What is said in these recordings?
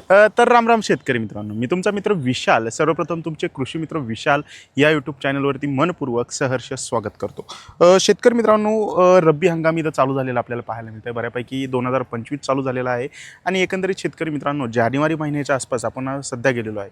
तर राम राम शेतकरी मित्रांनो मी तुमचा मित्र विशाल सर्वप्रथम तुमचे कृषी मित्र विशाल या यूट्यूब चॅनलवरती मनपूर्वक सहर्ष स्वागत करतो. शेतकरी मित्रांनो रब्बी हंगाम इथं चालू झालेला आपल्याला पाहायला मिळतं आहे बऱ्यापैकी दोन हजार पंचवीस चालू झालेला आहे आणि एकंदरीत शेतकरी मित्रांनो जानेवारी महिन्याच्या आसपास आपण सध्या गेलेलो आहे.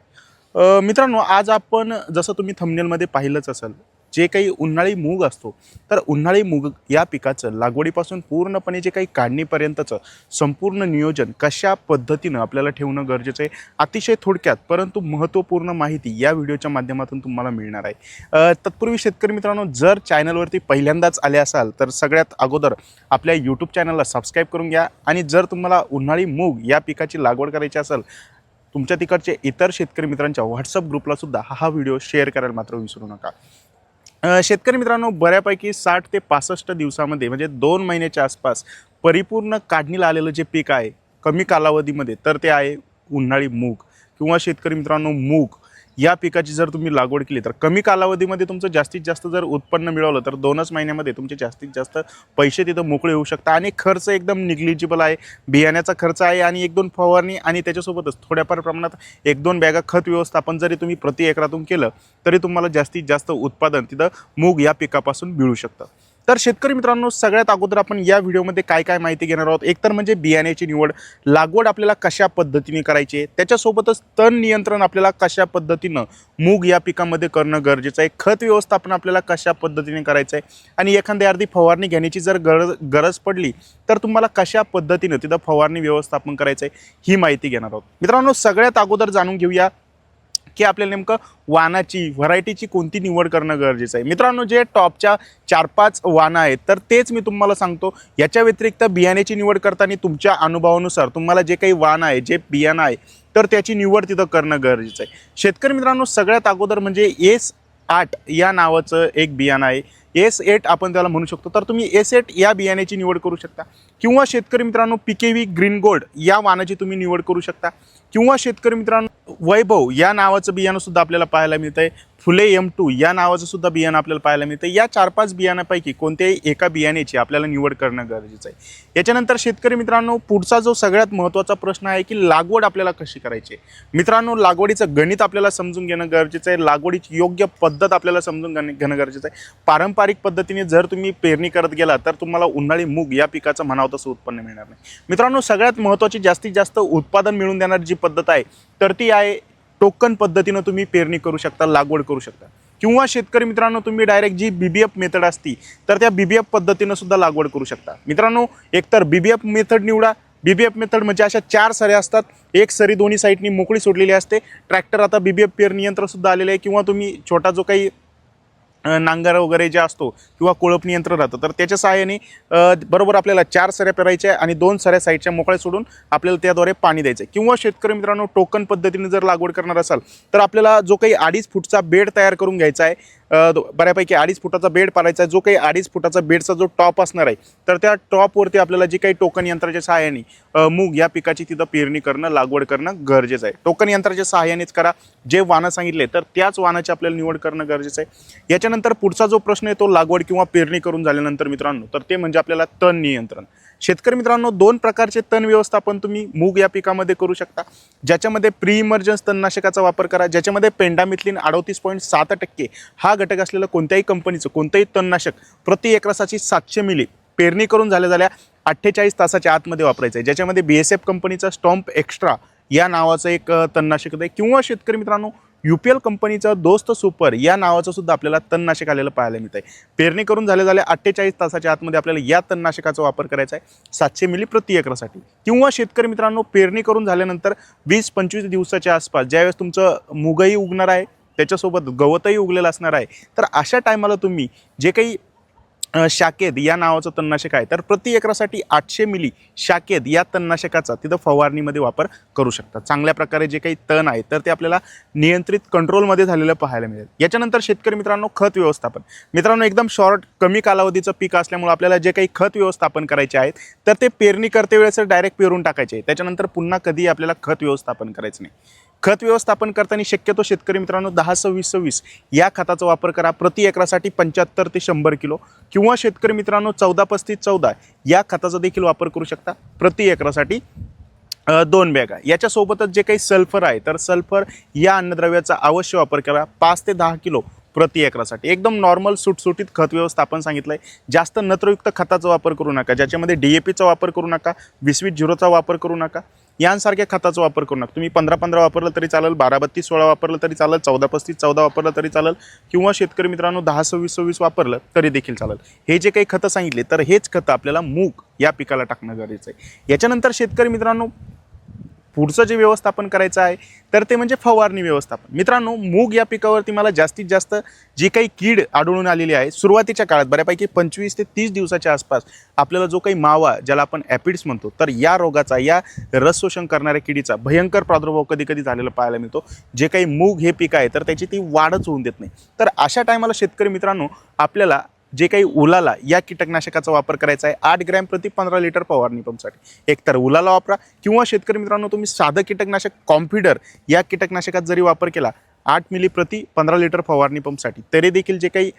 मित्रांनो आज आपण जसं तुम्ही थमनेलमध्ये पाहिलंच असेल जे काही उन्हाळी मूग असतो तर उन्हाळी मूग या पिकाचं लागवडीपासून पूर्णपणे जे काही काढणीपर्यंतचं संपूर्ण नियोजन कशा पद्धतीनं आपल्याला ठेवणं गरजेचं आहे अतिशय थोडक्यात परंतु महत्त्वपूर्ण माहिती या व्हिडिओच्या माध्यमातून तुम्हाला मिळणार आहे. तत्पूर्वी शेतकरी मित्रांनो जर चॅनलवरती पहिल्यांदाच आले असाल तर सगळ्यात अगोदर आपल्या यूट्यूब चॅनलला सबस्क्राईब करून घ्या आणि जर तुम्हाला उन्हाळी मूग या पिकाची लागवड करायची असेल तुमच्या तिकडचे इतर शेतकरी मित्रांच्या व्हॉट्सअप ग्रुपला सुद्धा हा व्हिडिओ शेअर करायला मात्र विसरू नका. शेतकरी मित्रांनो बऱ्यापैकी साठ ते पासष्ट दिवसामध्ये म्हणजे दोन महिन्याच्या आसपास परिपूर्ण काढणीला आलेलं जे पीक आहे कमी कालावधीमध्ये तर ते आहे उन्हाळी मूग किंवा शेतकरी मित्रांनो मूग. या पिकाची जर तुम्ही लागवड केली तर कमी कालावधीमध्ये तुमचं जास्तीत जास्त जर उत्पन्न मिळवलं तर दोनच महिन्यामध्ये तुमचे जास्तीत जास्त पैसे तिथं मोकळे होऊ शकतात आणि खर्च एकदम निग्लिजिबल आहे. बियाण्याचा खर्च आहे आणि एक दोन फवारणी आणि त्याच्यासोबतच थोड्याफार प्रमाणात एक दोन बॅगा खत व्यवस्थापन जरी तुम्ही प्रति एकरातून केलं तरी तुम्हाला जास्तीत जास्त उत्पादन तिथं मूग या पिकापासून मिळू शकतं. तर शेतकरी मित्रांनो सगळ्यात अगोदर आपण या व्हिडिओमध्ये काय काय माहिती घेणार आहोत? एकतर म्हणजे बियाण्याची निवड लागवड आपल्याला कशा पद्धतीने करायची आहे? त्याच्यासोबतच तण नियंत्रण आपल्याला कशा पद्धतीनं मूग या पिकामध्ये करणं गरजेचं आहे? खत व्यवस्थापन आपल्याला कशा पद्धतीने करायचं आहे? आणि एखाद्या अर्धी फवारणी घेण्याची जर गरज गरज पडली तर तुम्हाला कशा पद्धतीनं तिथं फवारणी व्यवस्थापन करायचं आहे? ही माहिती घेणार आहोत. मित्रांनो सगळ्यात अगोदर जाणून घेऊया की आपल्याला नेमकं वाणाची व्हरायटीची कोणती निवड करणं गरजेचं आहे? मित्रांनो जे टॉपच्या चार पाच वाणं आहेत तर तेच मी तुम्हाला सांगतो. याच्या व्यतिरिक्त बियाण्याची निवड करताना तुमच्या अनुभवानुसार तुम्हाला जे काही वाण आहे जे बियाणं आहे तर त्याची निवड तिथं करणं गरजेचं आहे. शेतकरी मित्रांनो सगळ्यात अगोदर म्हणजे एस आठ या नावाचं एक बियाणं आहे. एस एट आपण त्याला म्हणू शकतो. तर तुम्ही एस एट या बियाण्याची निवड करू शकता. किंवा शेतकरी मित्रांनो पिकेवी ग्रीन गोल्ड या वाणाची तुम्ही निवड करू शकता. किंवा शेतकरी मित्रांनो वैभव या नावाचं बियाणं सुद्धा आपल्याला पाहायला मिळतं आहे फुले एम टू या नावाचं सुद्धा बियाणं आपल्याला पाहायला मिळतं या चार पाच बियाणापैकी कोणत्याही एका बियाण्याची आपल्याला निवड करणं गरजेचं आहे. याच्यानंतर शेतकरी मित्रांनो पुढचा जो सगळ्यात महत्त्वाचा प्रश्न आहे की लागवड आपल्याला कशी करायची आहे? मित्रांनो लागवडीचं गणित आपल्याला समजून घेणं गरजेचं आहे. लागवडीची योग्य पद्धत आपल्याला समजून घेणं घेणं गरजेचं आहे. पारंपरिक पद्धतीने जर तुम्ही पेरणी करत गेला तर तुम्हाला उन्हाळी मूग या पिकाचं म्हणावं तसं उत्पन्न मिळणार नाही. मित्रांनो सगळ्यात महत्त्वाची जास्तीत जास्त उत्पादन मिळून देणारी जी पद्धत आहे तर ती आहे टोकन पद्धतीनं तुम्ही पेरणी करू शकता लागवड करू शकता. किंवा शेतकरी मित्रांनो तुम्ही direct G B B F method असती तर त्या बी बी एफ पद्धतीनं सुद्धा लागवड करू शकता. मित्रांनो एकतर बी बी एफ मेथड निवडा. बी बी एफ मेथड म्हणजे अशा चार सऱ्या असतात. एक सरी दोन्ही साईडनी मोकळी सोडलेली असते. ट्रॅक्टर आता बी बी एफ पेरणी यंत्रसुद्धा आलेलं आहे. किंवा तुम्ही छोटा जो काही नांगर वगैरे जे असतो किंवा कोळपणी यंत्र राहतं तर त्याच्या सहाय्याने बरोबर आपल्याला चार सऱ्या पेरायच्या आणि दोन सऱ्या साईडच्या मोकळ्या सोडून आपल्याला त्याद्वारे पाणी द्यायचं आहे. किंवा शेतकरी मित्रांनो टोकन पद्धतीने जर लागवड करणार असाल तर आपल्याला जो काही अडीच फूटचा बेड तयार करून घ्यायचा आहे बऱ्यापैकी अडीच फुटाचा बेड पाडायचा आहे. जो काही अडीच फुटाचा बेडचा जो टॉप असणार आहे तर त्या टॉपवरती आपल्याला जी काही टोकन यंत्राच्या सहाय्याने मूग या पिकाची तिथं पेरणी करणं लागवड करणं गरजेचं आहे. टोकन यंत्राच्या सहाय्यानेच करा. जे वाणं सांगितले तर त्याच वाणाची आपल्याला निवड करणं गरजेचं आहे. याच्यानंतर पुढचा जो प्रश्न आहे तो लागवड किंवा पेरणी करून झाल्यानंतर मित्रांनो तर ते म्हणजे आपल्याला तण नियंत्रण. शेतकरी मित्रांनो दोन प्रकारचे तण व्यवस्थापन तुम्ही मूग या पिकामध्ये करू शकता. ज्याच्यामध्ये प्री इमर्जन्स तणनाशकाचा वापर करा ज्याच्यामध्ये पेंडामिथलिन अडोतीस पॉईंट सात टक्के हा घटक असलेलं कोणत्याही कंपनीचं कोणतंही तणनाशक प्रति एकरासाची सातशे मिली पेरणी करून झाल्या झाल्या अठ्ठेचाळीस तासाच्या आतमध्ये वापरायचं आहे. ज्याच्यामध्ये बी एस एफ कंपनीचा स्टॉम्प एक्स्ट्रा या नावाचं एक तणनाशक आहे. किंवा शेतकरी मित्रांनो यू पी एल कंपनीचं दोस्त सुपर या नावाचं सुद्धा आपल्याला तणनाशक आलेलं पाहायला मिळतं आहे पेरणी करून झाले झाले अठ्ठेचाळीस तासाच्या आतमध्ये आपल्याला या तणनाशकाचा वापर करायचा आहे. सातशे मिली प्रति एकरासाठी. किंवा शेतकरी मित्रांनो पेरणी करून झाल्यानंतर वीस पंचवीस दिवसाच्या आसपास ज्यावेळेस तुमचं मुगही उगणार आहे त्याच्यासोबत गवतही उगलेलं असणार आहे तर अशा टायमाला तुम्ही जे काही शाकेद या नावाचं तणनाशक आहे. तर प्रति एकरासाठी आठशे मिली शाकेद या तणनाशकाचा तिथं फवारणीमध्ये वापर करू शकता चांगल्या प्रकारे जे काही तण आहे तर ते आपल्याला नियंत्रित कंट्रोलमध्ये झालेलं पाहायला मिळेल. याच्यानंतर शेतकरी मित्रांनो खत व्यवस्थापन. मित्रांनो एकदम शॉर्ट कमी कालावधीचं पीक असल्यामुळे आपल्याला जे काही खत व्यवस्थापन करायचे आहेत तर ते पेरणी करते वेळेस डायरेक्ट पेरून टाकायचे. आहे त्याच्यानंतर पुन्हा कधीही आपल्याला खत व्यवस्थापन करायचं नाही. खत व्यवस्थापन करताना शक्यतो शेतकरी मित्रांनो दहा सव्वीस सव्वीस या खताचा वापर करा. प्रति एकरासाठी पंच्याहत्तर ते शंभर किलो किंवा शेतकरी मित्रांनो चौदा पस्तीस चौदा या खताचा देखील वापर करू शकता. प्रति एकरासाठी दोन बॅगा. याच्यासोबतच जे काही सल्फर आहे तर सल्फर या अन्नद्रव्याचा अवश्य वापर करा. पाच ते दहा किलो प्रति एकरासाठी. एकदम नॉर्मल सुटसुटीत खत व्यवस्थापन सांगितलं आहे जास्त नत्रयुक्त खताचा वापर करू नका. ज्याच्यामध्ये डी ए पीचा वापर करू नका वीसवीस झिरोचा वापर करू नका यांसारख्या खताचा वापर करू नका. तुम्ही पंधरा पंधरा वापरलं तरी चालेल बारा बत्तीस सोळा वापरलं तरी चालेल चौदा पस्तीस चौदा वापरलं तरी चालेल किंवा शेतकरी मित्रांनो दहा सव्वीस सव्वीस वापरलं तरी देखील चालेल. हे जे काही खतं सांगितले तर हेच खतं आपल्याला मूग या पिकाला टाकणं गरजेचं आहे. याच्यानंतर शेतकरी मित्रांनो पुढचं जे व्यवस्थापन करायचं आहे तर ते म्हणजे फवारणी व्यवस्थापन. मित्रांनो मूग या पिकावरती मला जास्तीत जास्त जी काही कीड आढळून आलेली आहे सुरुवातीच्या काळात बऱ्यापैकी पंचवीस ते तीस दिवसाच्या आसपास आपल्याला जो काही मावा ज्याला आपण ॲपिड्स म्हणतो तर या रोगाचा या रस शोषण करणाऱ्या किडीचा भयंकर प्रादुर्भाव कधी कधी झालेला पाहायला मिळतो. जे काही मूग हे पीक आहे तर त्याची ती वाढच होऊन देत नाही. तर अशा टायमाला शेतकरी मित्रांनो आपल्याला जे काही उलाला या कीटकनाशकाचा वापर करायचा आहे आठ ग्रॅम प्रति पंधरा लिटर फवारणी पंपसाठी एकतर उलाला वापरा किंवा शेतकरी मित्रांनो तुम्ही साधं कीटकनाशक कॉम्प्युटर या कीटकनाशकात जरी वापर केला आठ मिली प्रति पंधरा लिटर फवारणी पंपसाठी तरी देखील जे काही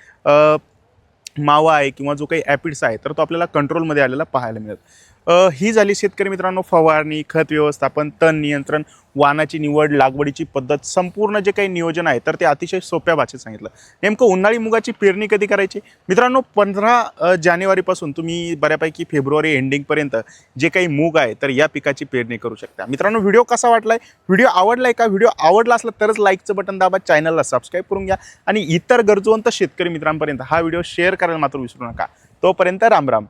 मावा आहे किंवा जो काही ॲपिड्स आहे तर तो आपल्याला कंट्रोलमध्ये आलेला पाहायला मिळेल. ही झाली शेतकरी मित्रांनो फवारणी खत व्यवस्थापन तण नियंत्रण वानाची निवड लागवडीची पद्धत संपूर्ण जे काही नियोजन आहे तर ते अतिशय सोप्या भाषेत सांगितलं. नेमकं उन्हाळी मुगाची पेरणी कधी करायची? मित्रांनो पंधरा जानेवारीपासून तुम्ही बऱ्यापैकी फेब्रुवारी एंडिंगपर्यंत जे काही मूग आहे तर या पिकाची पेरणी करू शकता. मित्रांनो व्हिडिओ कसा वाटला आहे व्हिडिओ आवडलाय का? व्हिडिओ आवडला असला तरच लाईकचं बटन दाबा चॅनलला सबस्क्राईब करून घ्या. आणि इतर गरजवंत शेतकरी मित्रांपर्यंत हा व्हिडिओ शेअर करायला मात्र विसरू नका. तोपर्यंत राम राम.